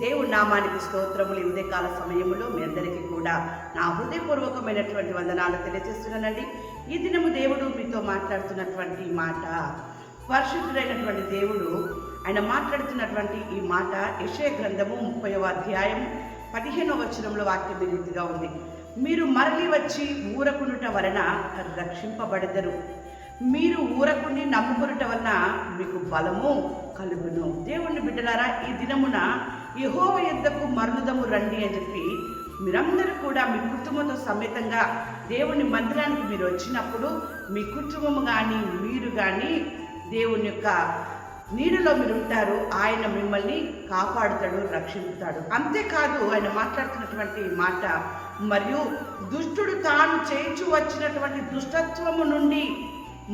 దేవుడి నామానికి స్తోత్రములు ఇదే కాల సమయంలో మీ అందరికీ కూడా నా హృదయపూర్వకమైనటువంటి వందనాలు తెలియజేస్తున్నానండి. ఈ దినము దేవుడు మీతో మాట్లాడుతున్నటువంటి మాట పరిశుద్ధుడైనటువంటి దేవుడు ఆయన మాట్లాడుతున్నటువంటి ఈ మాట యశయ గ్రంథము ముప్పైవ అధ్యాయం పదిహేనవ వచనంలో వాక్యం రీతిగా ఉంది. మీరు మరలి వచ్చి ఊరకునుట వలన రక్షింపబడదరు. మీరు ఊరకుని నమ్ముకునుట వలన మీకు బలము కలుగును. దేవుణ్ణి బిడ్డలారా ఈ దినమున యహోవ యుద్ధకు మరణదము రండి అని చెప్పి మీరందరూ కూడా మీ కుటుంబంతో సమేతంగా దేవుని మందిరానికి మీరు వచ్చినప్పుడు మీ కుటుంబం కానీ మీరు కానీ దేవుని యొక్క నీడలో మీరు ఉంటారు. ఆయన మిమ్మల్ని కాపాడుతాడు రక్షిస్తాడు అంతేకాదు ఆయన మాట్లాడుతున్నటువంటి మాట మరియు దుష్టుడు తాను చేయించు వచ్చినటువంటి దుష్టత్వము నుండి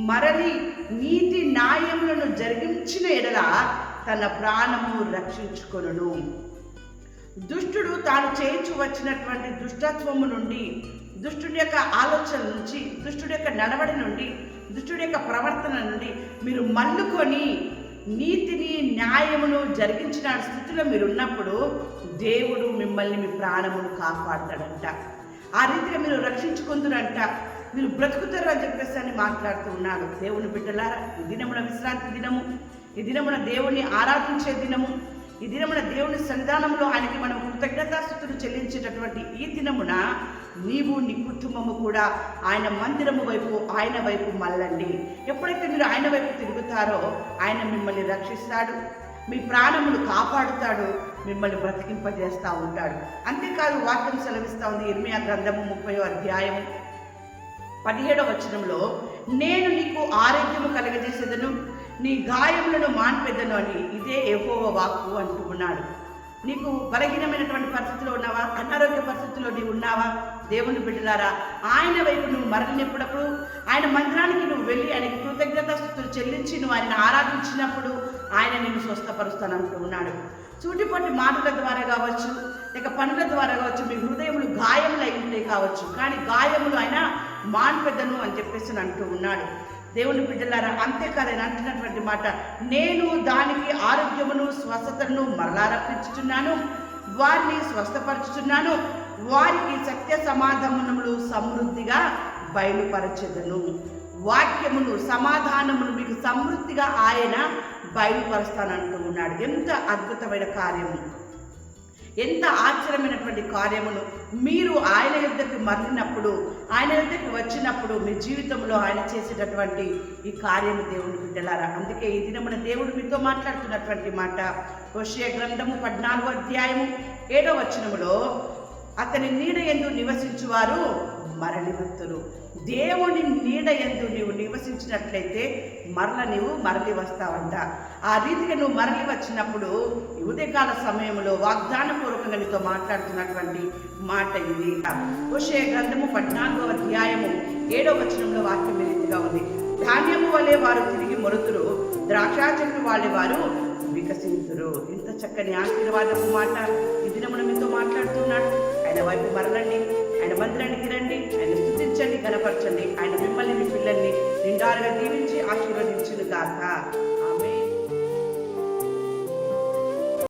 మరలి నీతి న్యాయములను జరిగించిన ఎడల తన ప్రాణము రక్షించుకొనును. దుష్టుడు తాను చేయించు వచ్చినటువంటి దుష్టత్వము నుండి దుష్టుడి యొక్క ఆలోచన నుంచి దుష్టుడి యొక్క నడవడి నుండి దుష్టుడి యొక్క ప్రవర్తన నుండి మీరు మల్లుకొని నీతిని న్యాయమును జరిగించిన స్థితిలో మీరు ఉన్నప్పుడు దేవుడు మిమ్మల్ని మీ ప్రాణమును కాపాడతాడంట. ఆ రీతిగా మీరు రక్షించుకుందునంట మీరు బ్రతుకుతారు అని చెప్పేసి అని మాట్లాడుతూ ఉన్నాడు దేవుని బిడ్డలారా. ఈ దినమున విశ్రాంతి దినము. ఈ దినమున దేవుణ్ణి ఆరాధించే దినము ఈ దినమున దేవుని సన్నిధానంలో ఆయనకి మనం కృతజ్ఞతాస్థుతులు చెల్లించేటటువంటి ఈ దినమున నీవు నీ కుటుంబము కూడా ఆయన మందిరము వైపు ఆయన వైపు మళ్ళండి. ఎప్పుడైతే మీరు ఆయన వైపు తిరుగుతారో ఆయన మిమ్మల్ని రక్షిస్తాడు మీ ప్రాణములు కాపాడుతాడు మిమ్మల్ని బ్రతికింపజేస్తూ ఉంటాడు. అంతేకాదు వాక్యం సెలవిస్తూ ఉంది ఇర్మియా గ్రంథము ముప్పై అధ్యాయము పదిహేడవ వచనంలో నేను నీకు ఆరోగ్యము కలగజేసేదను నీ గాయములను మాన్పెదను అని ఇదే ఏహోవ వాక్కు అంటూ ఉన్నాడు. నీకు బలహీనమైనటువంటి పరిస్థితిలో ఉన్నావా? అనారోగ్య పరిస్థితుల్లో నీవు ఉన్నావా? దేవుని బిడ్డలారా ఆయన వైపు నువ్వు మరలినప్పుడు ఆయన మందిరానికి నువ్వు వెళ్ళి ఆయనకి కృతజ్ఞతాస్థుతులు చెల్లించి నువ్వు ఆయన ఆరాధించినప్పుడు ఆయన నిన్ను స్వస్థపరుస్తానంటూ ఉన్నాడు. చూటిపట్టి మాటల ద్వారా కావచ్చు లేక పనుల ద్వారా కావచ్చు మీ హృదయములు గాయములు అయి ఉండే కావచ్చు. కానీ గాయములు ఆయన మాన్పెద్దను అని చెప్పేసి అంటూ ఉన్నాడు. దేవుని బిడ్డలారా అంతేకాదు ఆయన అంటున్నటువంటి మాట నేను దానికి ఆరోగ్యమును స్వస్థతను మరలా రప్పించుచున్నాను వారిని స్వస్థపరచుచున్నాను వారికి సత్య సమాధానములు సమృద్ధిగా బయలుపరచదును. వాక్యమును సమాధానమును మీకు సమృద్ధిగా ఆయన బయలుపరుస్తానంటూ ఉన్నాడు. ఎంత అద్భుతమైన కార్యము. ఎంత ఆశ్చర్యమైనటువంటి కార్యములు. మీరు ఆయన యుద్ధకి మరలినప్పుడు ఆయన యుద్ధకి వచ్చినప్పుడు మీ జీవితంలో ఆయన చేసేటటువంటి ఈ కార్యము దేవుని బిడ్డలారా. అందుకే ఈ దినమున దేవుడు మీతో మాట్లాడుతున్నటువంటి మాట హోషియ గ్రంథము పద్నాలుగో అధ్యాయము ఏడో వచనములో అతని నీడ ఎందు నివసించువారు మరలి దేవుని నీడ ఎందు నీవు నివసించినట్లయితే మరల నీవు మరలి వస్తావంట ఆ రీతిగా నువ్వు మరలి వచ్చినప్పుడు ఉదయకాల సమయంలో వాగ్దానపూర్వకంగా నీతో మాట్లాడుతున్నటువంటి మాట ఇది. హుషే గ్రంథము పద్నాలుగో అధ్యాయము ఏడో వచనంలో వాక్యం రీతిగా ఉంది. ధాన్యము వలె వారు తిరిగి మొరుతురు ద్రాక్ష చెట్టు వాళ్ళే వారు వికసింతురు. ఇంత చక్కని ఆశీర్వాదపు మాట ఈ దినమున మీతో మాట్లాడుతున్నాడు. ఆయన వైపు మరలండి. ఆయన మందిరానికి రండి ఆయన స్థుతించండి కనపరచండి ఆయన మిమ్మల్ని మీ పిల్లల్ని నిండారుగా దీవించి ఆశీర్వదించును గాక